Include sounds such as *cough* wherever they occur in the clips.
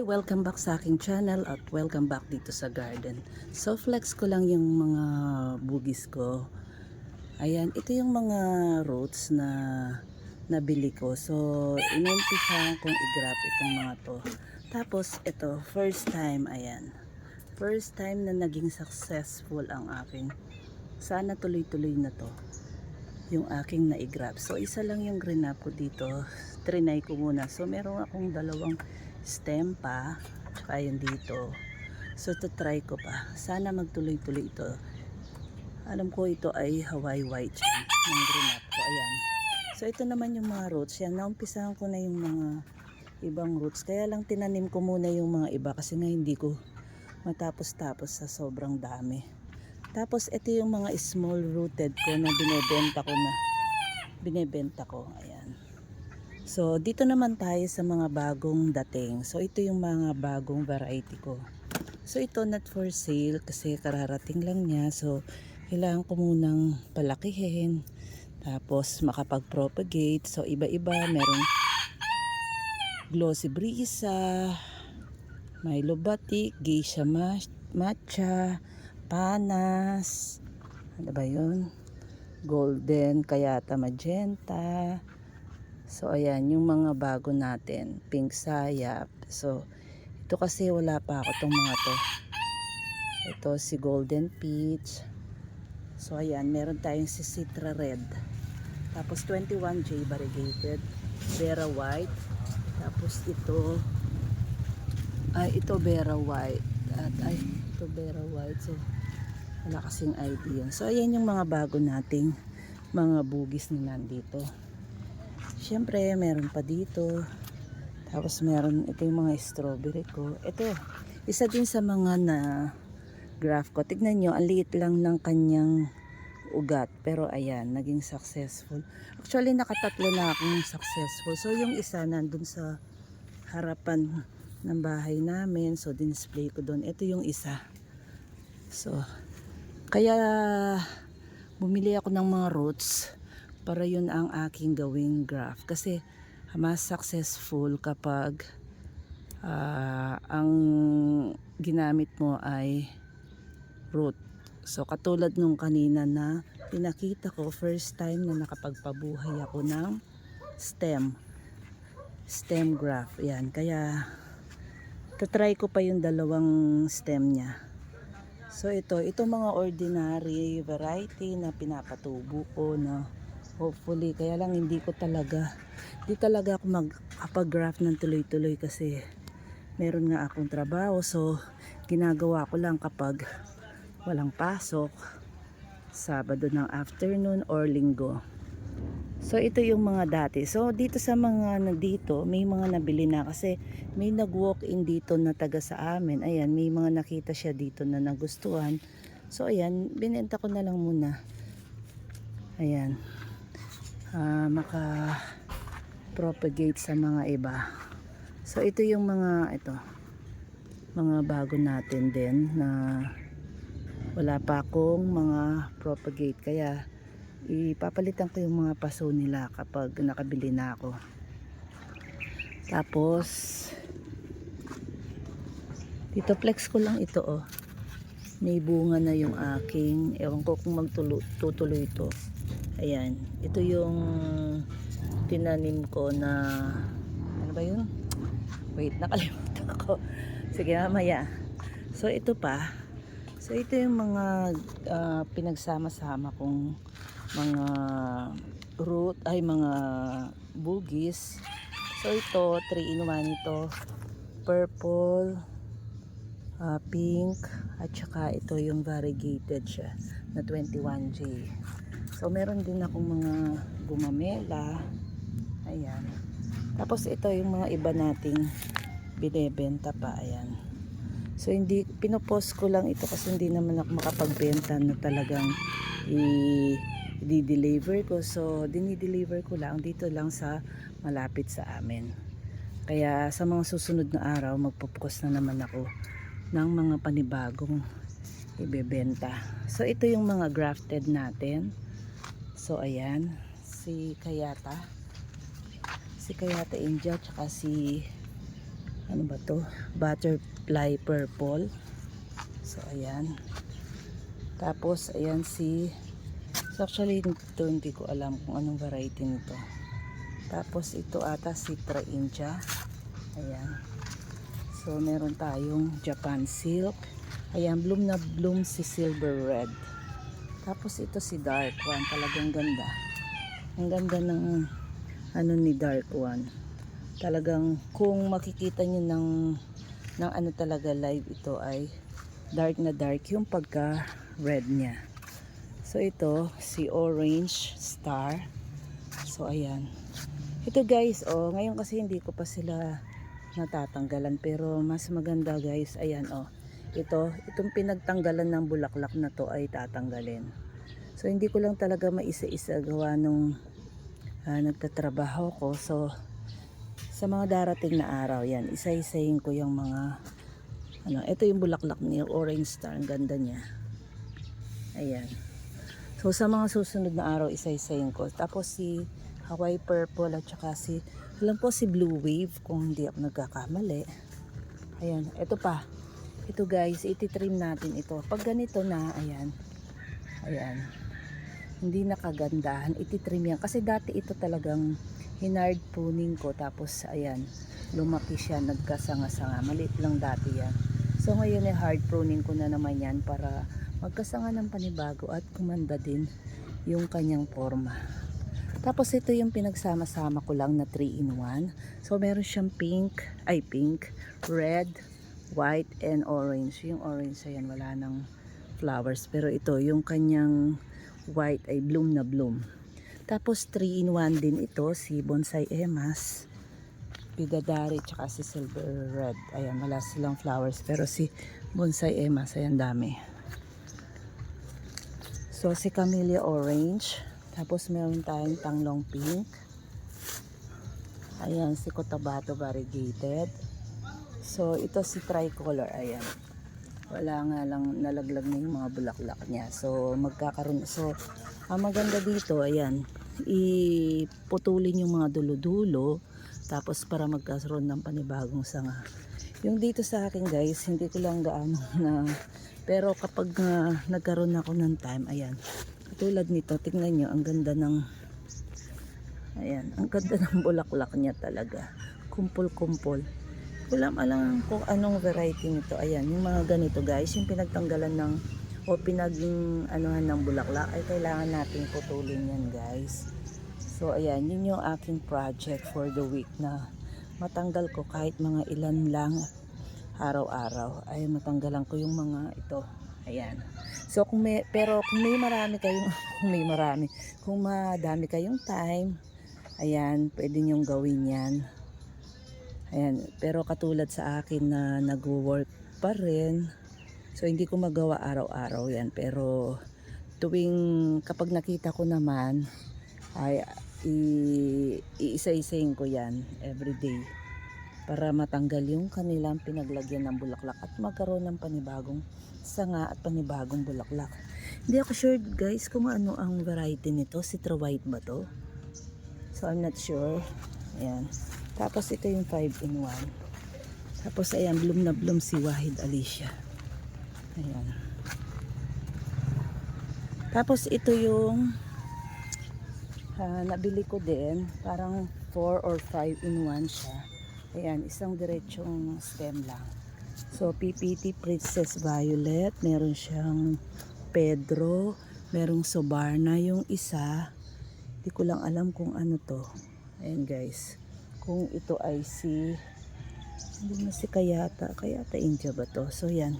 Welcome back sa aking channel at welcome back dito sa garden. So flex ko lang yung mga bugis ko. Ayan, ito yung mga roots na nabili ko. So, inumpisahan kong i-grab itong mga to. Tapos, ito, first time, ayan. First time na naging successful ang aking. Sana tuloy-tuloy na to. Yung aking na-grab. So, isa lang yung grinap ko dito. Trinay ko muna. So, meron akong dalawang stem pa. Tsaka yung dito. So, to try ko pa. Sana magtuloy-tuloy ito. Alam ko ito ay Hawaii White ng grinap ko. Ayan. So, ito naman yung mga roots. Yan, naumpisahan ko na yung mga ibang roots. Kaya lang tinanim ko muna yung mga iba kasi nga hindi ko matapos-tapos sa sobrang dami. Tapos, ito yung mga small rooted ko na binebenta ko na. Binebenta ko. Ayan. So, dito naman tayo sa mga bagong dating. So, ito yung mga bagong variety ko. So, ito not for sale kasi kararating lang niya. So, kailangan ko munang palakihin. Tapos, makapag-propagate. So, iba-iba. Meron glossy brisa, Milo batik, geisha ma- matcha, panas, ano ba yun? Golden, kayata magenta. So, ayan, yung mga bago natin. Pink sayap. So, ito kasi wala pa ako tong mga to. Ito si Golden Peach. So, ayan, meron tayong si Citra Red. Tapos, 21J variegated. Vera White. Tapos, ito, ay, ito Vera White. At, ay, ito Vera White. So, wala kasing idea. So, ayan yung mga bago nating mga bugis na nandito. Siyempre, meron pa dito. Tapos, meron, ito yung mga strawberry ko. Ito, isa din sa mga na graph ko. Tignan nyo, ang liit lang ng kanyang ugat. Pero ayan, naging successful. Actually, nakatatlo na akong successful. So, yung isa nandun sa harapan ng bahay namin. So, dinisplay ko doon. Ito yung isa. So, kaya bumili ako ng mga roots para yun ang aking gawing graph. Kasi mas successful kapag ah, ang ginamit mo ay root. So katulad nung kanina na pinakita ko first time na nakapagpabuhay ako ng stem. Stem graph. Yan. Kaya tatry ko pa yung dalawang stem niya. So ito, ito mga ordinary variety na pinapatubo ko na hopefully kaya lang hindi ko talaga hindi talaga ako magkapag-graph ng tuloy-tuloy kasi meron nga akong trabaho so ginagawa ko lang kapag walang pasok Sabado ng afternoon or linggo. So ito yung mga dati. So dito sa mga nandito, may mga nabili na kasi may nag-walk in dito na taga sa amin. Ayan, may mga nakita siya dito na nagustuhan. So ayan, binenta ko na lang muna. Ayan. Ah, maka propagate sa mga iba. So ito yung mga ito. Mga bago natin din na wala pa akong mga propagate kaya ipapalitan ko yung mga paso nila kapag nakabili na ako tapos dito flex ko lang ito oh may bunga na yung aking ewan ko kung magtutuloy ito ayan. Ito yung tinanim ko na ano ba yun? Wait nakalimutan *laughs* ko sige mamaya. So ito pa. So ito yung mga ah, pinagsama-sama kong mga root ay mga bugis. So ito 3 in 1 ito. Purple, ah, pink at saka ito yung variegated siya na 21J. So meron din akong mga gumamela. Ayan. Tapos ito yung mga iba nating binebenta pa. Ayan. So hindi pinopost ko lang ito kasi hindi naman ako makapagbenta na talagang i-deliver ko. So dinideliver ko lang dito lang sa malapit sa amin. Kaya sa mga susunod na araw magpo-focus na naman ako ng mga panibagong ibebenta. So ito yung mga grafted natin. So ayan, si Kayata. Si Kayata India tsaka si ano ba to? Butterfly purple. So, ayan. Tapos, ayan si So, actually, ito hindi ko alam kung anong variety nito. Tapos, ito ata Citra India. Ayan. So, meron tayong Japan Silk. Ayan, bloom na bloom si Silver Red. Tapos, ito si Dark One. Talagang ganda. Ang ganda ng ano ni Dark One. Talagang kung makikita nyo ng, ng ano talaga live ito ay dark na dark yung pagka red niya. So ito, si Orange Star. So ayan. Ito guys, oh, ngayon kasi hindi ko pa sila natatanggalan pero mas maganda guys, ayan oh. Ito, itong pinagtanggalan ng bulaklak na to ay tatanggalin. So hindi ko lang talaga maisa-isa gawa nung ah, nagtatrabaho ko. So sa mga darating na araw, yan, isa-isahin ko yung mga ano, ito yung bulaklak ni Orange Star, ang ganda niya. Ayan. So sa mga susunod na araw isa-isayin ko. Tapos si Hawaii Purple at saka si alam po si Blue Wave kung hindi ako nagkakamali. Ayan, ito pa. Ito guys, ititrim natin ito. Pag ganito na, ayan. Ayan. Hindi nakagandahan, ititrim yan. Kasi dati ito talagang hinard pruning ko. Tapos, ayan, lumaki siya, nagkasanga-sanga. Maliit lang dati yan. So, ngayon ay hard pruning ko na naman yan para magkasanga ng panibago at kumanda din yung kanyang forma. Tapos ito yung pinagsama-sama ko lang na 3 in 1. So meron siyang pink, ay pink, red, white, and orange. Yung orange ayan wala ng flowers. Pero ito yung kanyang white ay bloom na bloom. Tapos 3 in 1 din ito si Bonsai Emas. Bidadari tsaka si Silver Red. Ayan, wala silang flowers. Pero si Bonsai Emas, ayan dami. So, si Camellia Orange. Tapos, meron tayong Tanglong Pink. Ayan, si Cotabato Variegated. So, ito si Tricolor. Ayan. Wala nga lang nalaglag na yung mga bulaklak niya. So, magkakaroon. So, ang maganda dito, ayan, iputulin yung mga dulo-dulo. Tapos, para magkaroon ng panibagong sanga. Yung dito sa akin guys, hindi ko lang gaano *laughs* na pero kapag ah, nagkaroon ako ng time, ayan. Katulad nito, tingnan nyo, ang ganda ng ayan, ang ganda ng bulaklak niya talaga. Kumpul-kumpul. Wala alam kung anong variety nito. Ayan, yung mga ganito guys, yung pinagtanggalan ng o pinag anuhan ng bulaklak ay kailangan nating putulin yan guys. So ayan, yun yung aking project for the week na matanggal ko kahit mga ilan lang araw-araw ay matanggalan ko yung mga ito. Ayan. So kung may pero kung may marami kayong *laughs* kung may marami, kung madami kayong time, ayan, pwede niyong gawin 'yan. Ayan, pero katulad sa akin na nagwo-work pa rin. So hindi ko magawa araw-araw 'yan, pero tuwing kapag nakita ko naman ay iisa-isahin ko 'yan every day para matanggal yung kanilang pinaglagyan ng bulaklak at magkaroon ng panibagong sanga at panibagong bulaklak. Hindi ako sure guys kung ano ang variety nito. Citra white ba to? So I'm not sure. Ayan. Tapos ito yung 5 in 1. Tapos ayan, bloom na bloom si Wahid Alicia. Ayan. Tapos ito yung ah, nabili ko din. Parang 4 or 5 in 1 siya. Ayan, isang diretsong stem lang. So, PPT Princess Violet. Meron siyang Pedro. Merong Sobarna yung isa. Hindi ko lang alam kung ano to. Ayan guys. Kung ito ay si... Hindi na si Kayata. Kayata India ba to? So, yan.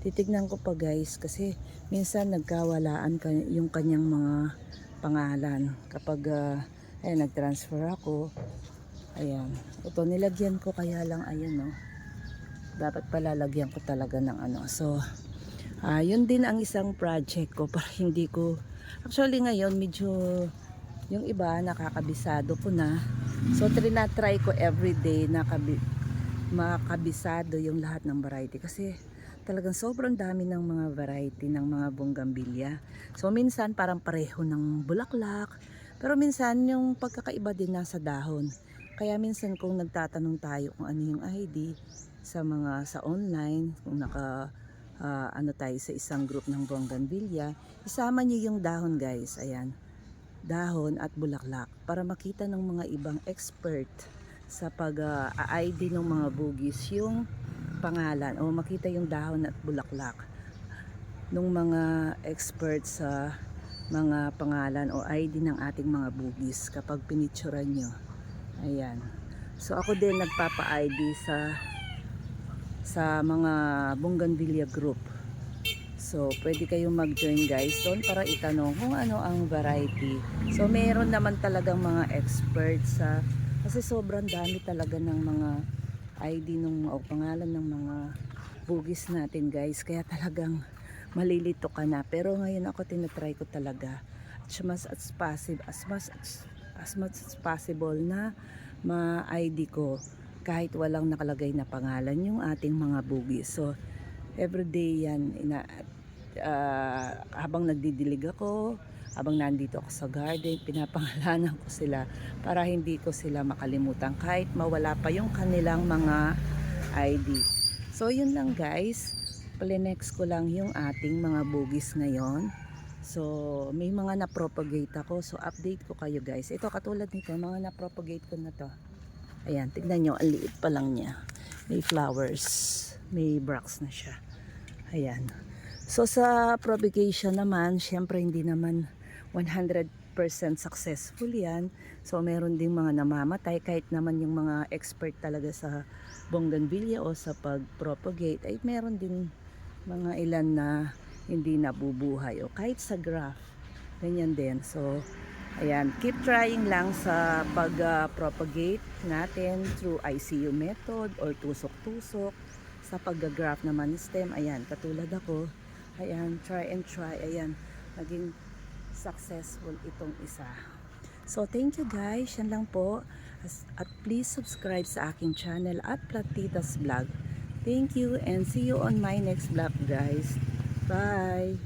Titignan ko pa guys. Kasi minsan nagkawalaan ka- yung kanyang mga pangalan. Kapag ah, ayan, nag-transfer ako, Ayan. Ito nilagyan ko kaya lang ayan no. Dapat pala lagyan ko talaga ng ano. So, ah yun din ang isang project ko para *laughs* hindi ko Actually ngayon medyo yung iba nakakabisado ko na. So, trinatry ko everyday na kabi, makabisado yung lahat ng variety kasi talagang sobrang dami ng mga variety ng mga bonggambilya. So, minsan parang pareho ng bulaklak. Pero minsan yung pagkakaiba din nasa dahon. Kaya minsan kung nagtatanong tayo kung ano yung ID sa mga sa online, kung naka ah, ano tayo sa isang group ng Bongganvilla, isama niyo yung dahon guys. Ayan. Dahon at bulaklak para makita ng mga ibang expert sa pag-ID ng mga bugis yung pangalan o makita yung dahon at bulaklak ng mga experts sa mga pangalan o ID ng ating mga bugis kapag pinicturean nyo. Ayan. So ako din nagpapa-ID sa sa mga Bongganvilla group. So pwede kayong mag-join guys doon para itanong kung ano ang variety. So meron naman talagang mga experts sa kasi sobrang dami talaga ng mga ID ng o pangalan ng mga bugis natin guys. Kaya talagang malilito ka na. Pero ngayon ako tinatry ko talaga as much as possible, as much as, as much as possible na ma-ID ko kahit walang nakalagay na pangalan yung ating mga bugis. So, everyday yan, ina, ah, habang nagdidilig ako, habang nandito ako sa garden, pinapangalanan ko sila para hindi ko sila makalimutan kahit mawala pa yung kanilang mga ID. So, yun lang guys. Plinex ko lang yung ating mga bugis ngayon. So, may mga na-propagate ako. So, update ko kayo guys. Ito, katulad nito, mga na-propagate ko na to. Ayan, tignan nyo, ang liit pa lang niya. May flowers. May bracts na siya. Ayan. So, sa propagation naman, syempre hindi naman 100% successful yan. So, meron ding mga namamatay kahit naman yung mga expert talaga sa bongganvilla o sa pag-propagate ay meron din mga ilan na hindi nabubuhay o kahit sa graph ganyan din so ayan keep trying lang sa pag-propagate natin through ICU method or tusok-tusok sa pag-graph naman stem ayan katulad ako ayan try and try ayan naging successful itong isa So, thank you guys. Yan lang po. At please subscribe sa aking channel at Platitas Vlog. Thank you and see you on my next vlog guys. Bye!